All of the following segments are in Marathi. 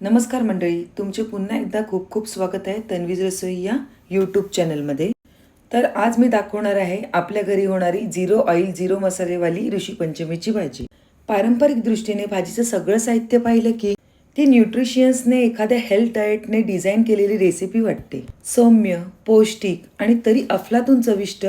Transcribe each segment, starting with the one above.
नमस्कार मंडळी तुमचे पुन्हा एकदा खूप खूप स्वागत आहे तन्वीज रसोई या यूट्यूब चॅनलमध्ये तर आज मी दाखवणार आहे आपल्या घरी होणारी झिरो ऑइल झिरो मसालेवाली ऋषी पंचमीची भाजी. पारंपरिक दृष्टीने भाजीचं सगळं साहित्य पाहिलं की ती न्यूट्रिशियन्सने एखाद्या हेल्थ डाएटने डिझाईन केलेली रेसिपी वाटते. सौम्य पौष्टिक आणि तरी अफलातून चविष्ट.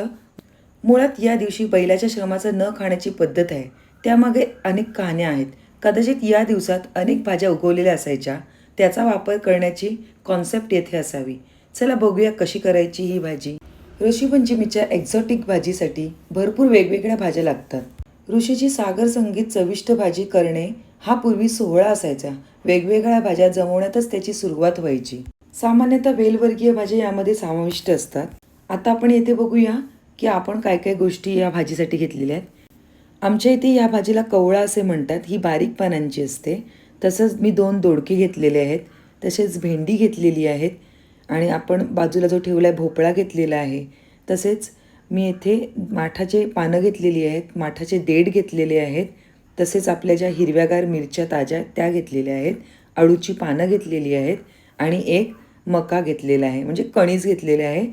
मुळात या दिवशी बैलाच्या श्रमाचं न खाण्याची पद्धत आहे. त्यामागे अनेक कहाण्या आहेत. कदाचित या दिवसात अनेक भाज्या उगवलेल्या असायच्या. त्याचा वापर करण्याची कॉन्सेप्ट येथे असावी. चला बघूया कशी करायची ही भाजी. ऋषीपंचमीच्या एक्झॉटिक भाजीसाठी भरपूर वेगवेगळ्या भाज्या लागतात. ऋषीची सागर संगीत चविष्ट भाजी करणे हा पूर्वी सोहळा असायचा. वेगवेगळ्या भाज्या जमवण्यातच त्याची सुरुवात व्हायची. सामान्यतः वेलवर्गीय भाज्या यामध्ये समाविष्ट असतात. आता आपण येथे बघूया की आपण काय काय गोष्टी या भाजीसाठी घेतलेल्या आहेत. आमच्या इथे या भाजीला कवळा असे म्हणतात. ही बारीक पानांची असते. तसंच मी दोन दोडके घेतलेले आहेत. तसेच भेंडी घेतलेली आहेत. आणि आपण बाजूला जो ठेवला आहे भोपळा घेतलेला आहे. तसेच मी येथे माठाचे पानं घेतलेली आहेत. माठाचे देठ घेतलेले आहेत. तसेच आपल्या ज्या हिरव्यागार मिरच्या ताज्या त्या घेतलेल्या आहेत. अळूची पानं घेतलेली आहेत. आणि एक मका घेतलेला आहे. म्हणजे कणीस घेतलेले आहे.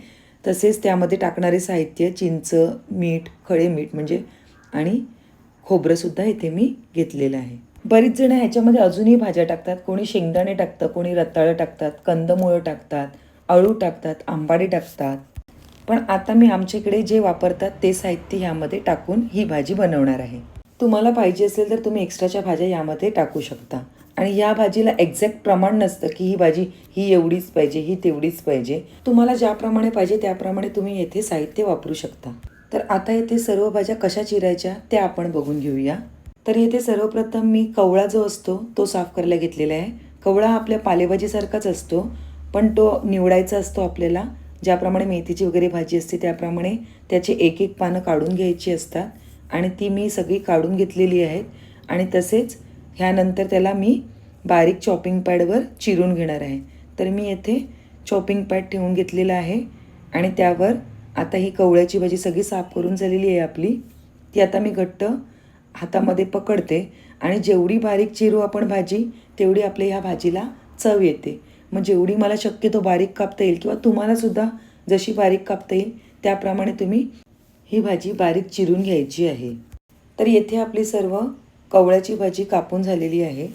तसेच त्यामध्ये टाकणारे साहित्य चिंच मीठ खळे मीठ म्हणजे आणि खोबरंसुद्धा इथे मी घेतलेलं आहे. बरीच जण ह्याच्यामध्ये अजूनही भाज्या टाकतात. कोणी शेंगदाणे टाकतं कोणी रताळं टाकतात कंदमुळं टाकतात अळू टाकतात आंबाडे टाकतात. पण आता मी आमच्याकडे जे वापरतात ते साहित्य ह्यामध्ये टाकून ही भाजी बनवणार आहे. तुम्हाला पाहिजे असेल तर तुम्ही एक्स्ट्राच्या भाज्या यामध्ये टाकू शकता. आणि या भाजीला एक्झॅक्ट प्रमाण नसतं की ही भाजी ही एवढीच पाहिजे ही तेवढीच पाहिजे. तुम्हाला ज्याप्रमाणे पाहिजे त्याप्रमाणे तुम्ही येथे साहित्य वापरू शकता. तर आता येथे सर्व भाज्या कशा चिरायच्या त्या आपण बघून घेऊया. तर येथे सर्वप्रथम मी कवळा जो असतो तो साफ करायला घेतलेला आहे. कवळा हा आपल्या पालेभाजीसारखाच असतो पण तो निवडायचा असतो आपल्याला. ज्याप्रमाणे मेथीची वगैरे भाजी असते त्याप्रमाणे त्याचे एक एक पानं काढून घ्यायची असतात. आणि ती मी सगळी काढून घेतलेली आहेत. आणि तसेच ह्यानंतर त्याला मी बारीक चॉपिंग पॅडवर चिरून घेणार आहे. तर मी येथे चॉपिंग पॅड ठेवून घेतलेला आहे. आणि त्यावर आता ही कवळ्याची भाजी सगळी साफ करून झालेली आहे आपली. ती आता मी घट्ट हातामध्ये पकडते आणि जेवढी बारीक चिरू आपण भाजी तेवढी आपल्या ह्या भाजीला चव येते. मग जेवढी मला शक्यतो बारीक कापता येईल किंवा तुम्हालासुद्धा जशी बारीक कापता येईल त्याप्रमाणे तुम्ही ही भाजी बारीक चिरून घ्यायची आहे. तर येथे आपली सर्व कवळ्याची भाजी कापून झालेली आहे.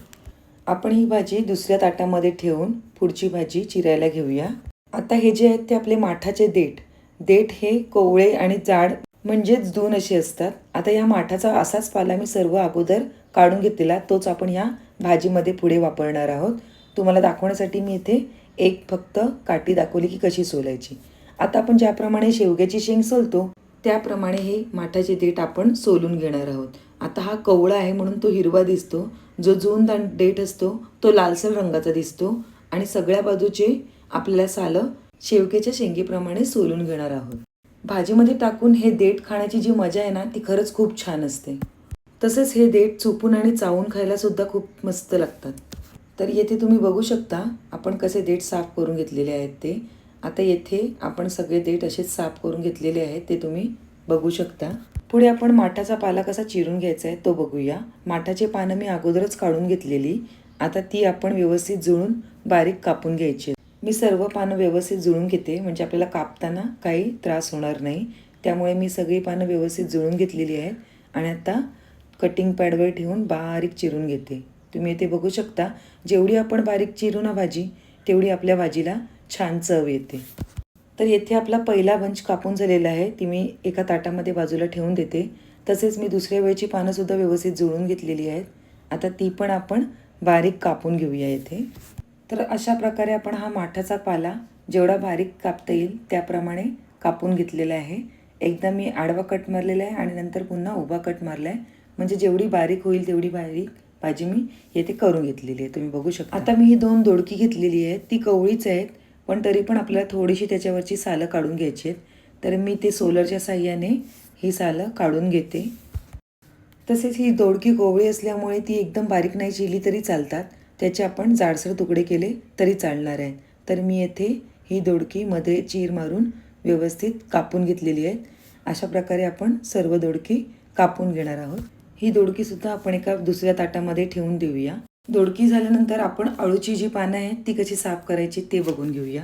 आपण ही भाजी दुसऱ्या ताटामध्ये ठेवून पुढची भाजी चिरायला घेऊया. आता हे जे आहेत ते आपले माठाचे देठ. देठ हे कोवळे आणि जाड म्हणजेच दोन असे असतात. आता या माठाचा असाच पाला मी सर्व अगोदर काढून घेतलेला तोच आपण या भाजीमध्ये पुढे वापरणार आहोत. तुम्हाला दाखवण्यासाठी मी इथे एक फक्त काठी दाखवली की कशी सोलायची. आता आपण ज्याप्रमाणे शेवग्याची शेंग सोलतो त्याप्रमाणे हे माठाचे देठ आपण सोलून घेणार आहोत. आता हा कवळा आहे म्हणून तो हिरवा दिसतो. जो जून दान देठ असतो तो लालसर रंगाचा दिसतो. आणि सगळ्या बाजूचे आपल्याला सालं शेवग्याच्या शेंगेप्रमाणे सोलून घेणार आहोत. भाजीमध्ये टाकून हे देठ खाण्याची जी मजा आहे ना ती खरंच खूप छान असते. तसेच हे देठ चुपून आणि चावून खायला सुद्धा खूप मस्त लागतात. तर येथे तुम्ही बघू शकता आपण कसे देठ साफ करून घेतलेले आहेत ते. आता येथे आपण सगळे देठ असेच साफ करून घेतलेले आहेत ते तुम्ही बघू शकता. पुढे आपण माठाचा पाला कसा चिरून घ्यायचा आहे तो बघूया. माठाचे पानं मी अगोदरच काढून घेतलेली. आता ती आपण व्यवस्थित जुळून बारीक कापून घ्यायची. मी सर्व पानं व्यवस्थित जुळून घेते म्हणजे आपल्याला कापताना काही त्रास होणार नाही. त्यामुळे मी सगळी पानं व्यवस्थित जुळून घेतलेली आहेत आणि आता कटिंग पॅडवर ठेवून बारीक चिरून घेते. तुम्ही इथे बघू शकता जेवढी आपण बारीक चिरू ना भाजी तेवढी आपल्या भाजीला छान चव येते. तर येथे आपला पहिला बंच कापून झालेला आहे ती मी एका ताटामध्ये बाजूला ठेवून देते. तसेच मी दुसऱ्या वेळची पानंसुद्धा व्यवस्थित जुळून घेतलेली आहेत. आता ती पण आपण बारीक कापून घेऊया येथे. तर अशा प्रकारे आपण हा माठाचा पाला जेवढा बारीक कापता येईल त्याप्रमाणे कापून घेतलेला आहे. एकदा मी आडवा कट मारलेला आहे आणि नंतर पुन्हा उभा कट मारला आहे म्हणजे जेवढी बारीक होईल तेवढी बारीक भाजी मी येथे करून घेतलेली आहे. तुम्ही बघू शकता. आता मी ही दोन दोडकी घेतलेली आहेत ती कवळीच आहेत पण तरी पण आपल्याला थोडीशी त्याच्यावरची सालं काढून घ्यायची आहेत. तर मी ते सोलरच्या साह्याने ही सालं काढून घेते. तसेच ही दोडकी कोवळी असल्यामुळे ती एकदम बारीक नाही चिली तरी चालतात. त्याचे आपण जाडसर तुकडे केले तरी चालणार आहेत. तर मी येथे ही दोडकी मध्ये चीर मारून व्यवस्थित कापून घेतलेली आहेत अशा प्रकारे आपण सर्व दोडकी कापून घेणार आहोत. ही दोडकीसुद्धा आपण एका दुसऱ्या ताटामध्ये ठेवून देऊया. दोडकी झाल्यानंतर आपण अळूची जी पानं आहेत ती कशी साफ करायची ते बघून घेऊया.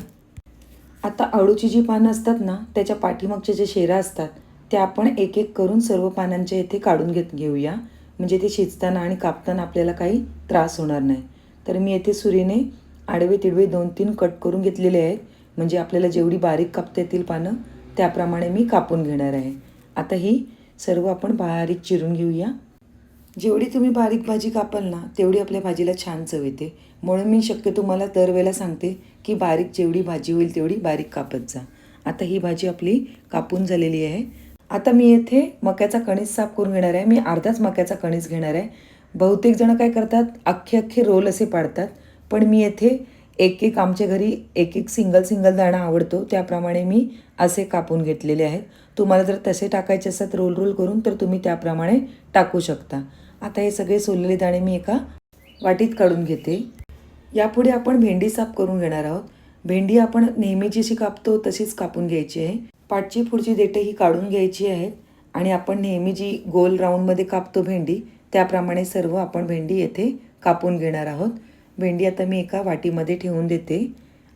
आता अळूची जी पानं असतात ना त्याच्या पाठीमागच्या जे शेरा असतात त्या आपण एक एक करून सर्व पानांच्या येथे काढून घेत घेऊया. म्हणजे ते शिजताना आणि कापताना आपल्याला काही त्रास होणार नाही. तर मी येथे सुरीने आडवे तिडवे दोन तीन कट करून घेतलेले आहेत. म्हणजे आपल्याला जेवढी बारीक कापता येतील पानं त्याप्रमाणे मी कापून घेणार आहे. आता ही सर्व आपण बारीक चिरून घेऊया. जेवढी तुम्ही बारीक भाजी कापाल ना तेवढी आपल्या भाजीला छान चव येते. म्हणून मी शक्य तुम्हाला दरवेळेला सांगते की बारीक जेवढी भाजी होईल तेवढी बारीक कापत जा. आता ही भाजी आपली कापून झालेली आहे. आता मी येथे मक्याचा कणीस साफ करून घेणार आहे. मी अर्धाच मक्याचा कणीस घेणार आहे. बहुतेक जण काय करतात अख्खे अख्खे रोल असे पाडतात. पण मी येथे एक एक आमच्या घरी एक एक सिंगल सिंगल दाणा आवडतो. त्याप्रमाणे मी असे कापून घेतलेले आहेत. तुम्हाला जर तसे टाकायचे असतात रोल रोल करून तर तुम्ही त्याप्रमाणे टाकू शकता. आता हे सगळे सोललेले दाणे मी एका वाटीत काढून घेते. यापुढे आपण भेंडी साफ करून घेणार आहोत. भेंडी आपण नेहमी जशी कापतो तशीच कापून घ्यायची आहे. पाठची पुढची देठे ही काढून घ्यायची आहेत आणि आपण नेहमी जी गोल राऊंडमध्ये कापतो भेंडी त्याप्रमाणे सर्व आपण भेंडी येथे कापून घेणार आहोत. भेंडी आता मी एका वाटीमध्ये ठेवून देते.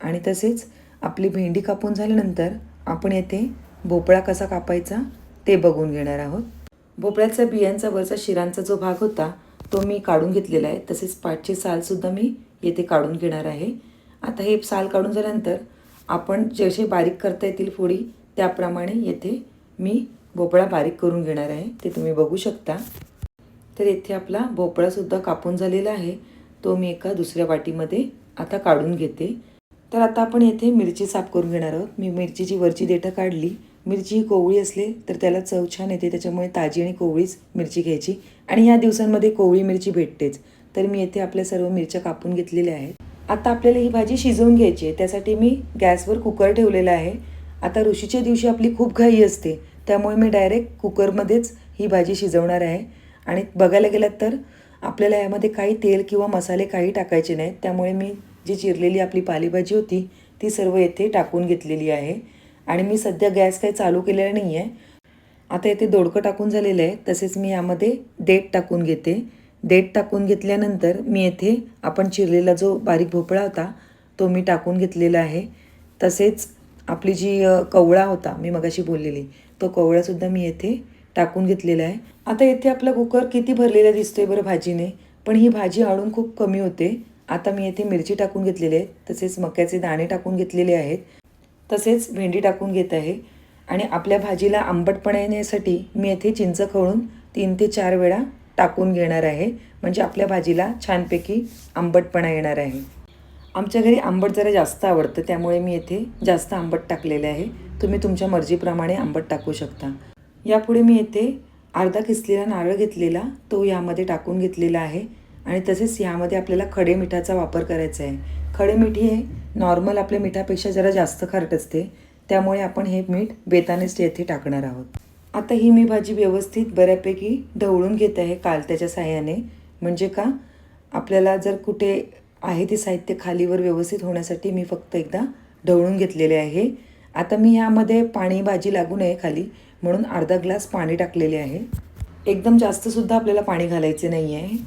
आणि तसेच आपली भेंडी कापून झाल्यानंतर आपण येथे भोपळा कसा कापायचा ते बघून घेणार आहोत. भोपळ्याचा बियांचा वरचा शिरांचा जो भाग होता तो मी काढून घेतलेला आहे. तसेच पाठची सालसुद्धा मी येथे काढून घेणार आहे. आता हे साल काढून झाल्यानंतर आपण जसे बारीक करता येतील फोडी त्याप्रमाणे येथे मी भोपळा बारीक करून घेणार आहे. ते तुम्ही बघू शकता. तर येथे आपला भोपळासुद्धा कापून झालेला आहे. तो मी एका दुसऱ्या वाटीमध्ये आता काढून घेते. तर आता आपण येथे मिरची साफ करून घेणार आहोत. मी मिरचीची वरची देठं काढली. मिरची ही कोवळी असले तर त्याला चव छान येते. त्याच्यामुळे ताजी आणि कोवळीच मिरची घ्यायची. आणि ह्या दिवसांमध्ये कोवळी मिरची भेटतेच. तर मी येथे आपल्या सर्व मिरच्या कापून घेतलेल्या आहेत. आता आपल्याला ही भाजी शिजवून घ्यायची आहे. त्यासाठी मी गॅसवर कुकर ठेवलेला आहे. आता ऋषीच्या दिवशी आपली खूप घाई असते. त्यामुळे मी डायरेक्ट कुकरमध्येच ही भाजी शिजवणार आहे. आणि बघायला गेलात तर आपल्याला यामध्ये काही तेल किंवा मसाले काही टाकायचे नाहीत. त्यामुळे मी जी चिरलेली आपली पालेभाजी होती ती सर्व येथे टाकून घेतलेली आहे. आणि मी सध्या गॅस काही चालू केलेला नाही आहे. आता येथे दोडकं टाकून झालेलं आहे. तसेच मी यामध्ये देठ टाकून घेते. देठ टाकून घेतल्यानंतर मी येथे आपण चिरलेला जो बारीक भोपळा होता तो मी टाकून घेतलेला आहे. तसेच आपली जी कवळा होता मी मगाशी बोललेली तो कवळासुद्धा मी येथे टाकून घेतलेला आहे. आता येथे आपला कुकर किती भरलेला दिसतोय बरं भाजीने पण ही भाजी आळून खूप कमी होते. आता मी येथे मिरची टाकून घेतलेली आहे तसेच मक्याचे दाणे टाकून घेतलेले आहेत तसेच भेंडी टाकून घेत आहे. आणि आपल्या भाजीला आंबटपणा येण्यासाठी मी येथे चिंच खवळून तीन ते चार वेळा टाकून घेणार आहे. म्हणजे आपल्या भाजीला छानपैकी आंबटपणा येणार आहे. आमच्या घरी आंबट जरा जास्त आवडतं त्यामुळे मी येथे जास्त आंबट टाकलेले आहे. तुम्ही तुमच्या मर्जीप्रमाणे आंबट टाकू शकता. यापुढे मी येथे अर्धा किसलेला नारळ घेतलेला तो यामध्ये टाकून घेतलेला आहे आणि तसेच यामध्ये आपल्याला खडे मिठाचा वापर करायचा आहे. खडे मिठी हे नॉर्मल आपल्या मिठापेक्षा जरा जास्त खारट असते त्यामुळे आपण हे मीठ बेतानेच येथे टाकणार आहोत. आता ही मी भाजी व्यवस्थित बऱ्यापैकी ढवळून घेत आहे कालत्याच्या साह्याने. म्हणजे का? आपल्याला जर कुठे आहे ते साहित्य खालीवर व्यवस्थित होण्यासाठी मी फक्त एकदा ढवळून घेतलेले आहे. आता मी ह्यामध्ये पाणी भाजी लागू नये खाली. म्हणून अर्धा ग्लास पाणी टाकलेले आहे. एकदम जास्तसुद्धा आपल्याला पाणी घालायचे नाही आहे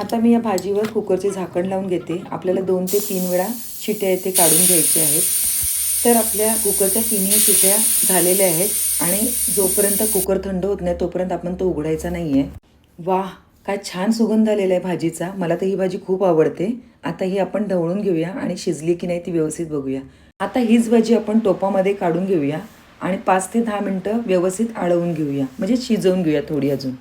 आता मी या भाजीवर कुकरचे झाकण लावून घेते. आपल्याला दोन ते तीन वेळा शिट्या येथे काढून घ्यायच्या आहेत. तर आपल्या कुकरच्या तिन्ही शिट्या झालेल्या आहेत आणि जोपर्यंत कुकर थंड होत नाही तोपर्यंत आपण तो उघडायचा नाही आहे वाह! काय छान सुगंध आलेला आहे भाजीचा. मला तर ही भाजी खूप आवडते. आता ही आपण ढवळून घेऊया आणि शिजली की नाही ती व्यवस्थित बघूया. आता हीच भाजी आपण टोपामध्ये काढून घेऊया. आणि पाच ते दहा मिनटं व्यवस्थित आळवून घेऊया. म्हणजे शिजवून घेऊया थोडी अजून.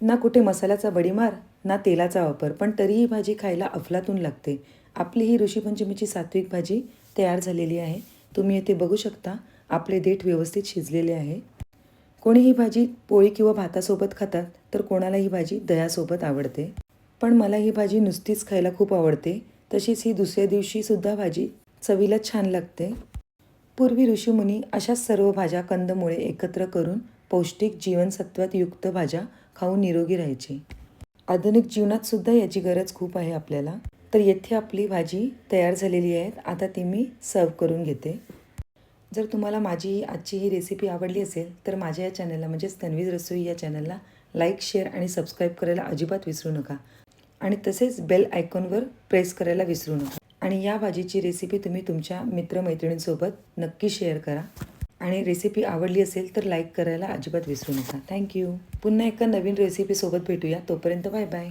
ना कुठे मसाल्याचा बडीमार ना तेलाचा वापर पण तरीही भाजी खायला अफलातून लागते. आपली ही ऋषीपंचमीची सात्विक भाजी तयार झालेली आहे. तुम्ही येथे बघू शकता आपले देठ व्यवस्थित शिजलेले आहे. कोणी ही भाजी पोळी किंवा भातासोबत खातात तर कोणाला ही भाजी दह्यासोबत आवडते. पण मला ही भाजी नुसतीच खायला खूप आवडते. तशीच ही दुसऱ्या दिवशीसुद्धा भाजी चवीला छान लागते. पूर्वी ऋषीमुनी अशाच सर्व भाज्या कंदमुळे एकत्र करून पौष्टिक जीवनसत्वात युक्त भाज्या खाऊन निरोगी राहायचे. आधुनिक जीवनात सुद्धा याची गरज खूप आहे आपल्याला. तर येथे आपली भाजी तयार झालेली आहे आता ती मी सर्व करून घेते. जर तुम्हाला माझी ही आजची ही रेसिपी आवडली असेल तर माझ्या या चॅनलला म्हणजेच तन्वीज रसोई या चॅनलला लाईक शेअर आणि सबस्क्राईब करायला अजिबात विसरू नका. आणि तसेच बेल आयकॉनवर प्रेस करायला विसरू नका. आणि या भाजीची रेसिपी तुम्ही तुमच्या मित्रमैत्रिणींसोबत नक्की शेअर करा. आणि रेसिपी आवडली असेल तर लाईक करायला अजिबात विसरू नका. थँक्यू पुन्हा एका नवीन रेसिपीसोबत भेटूया. तोपर्यंत बाय बाय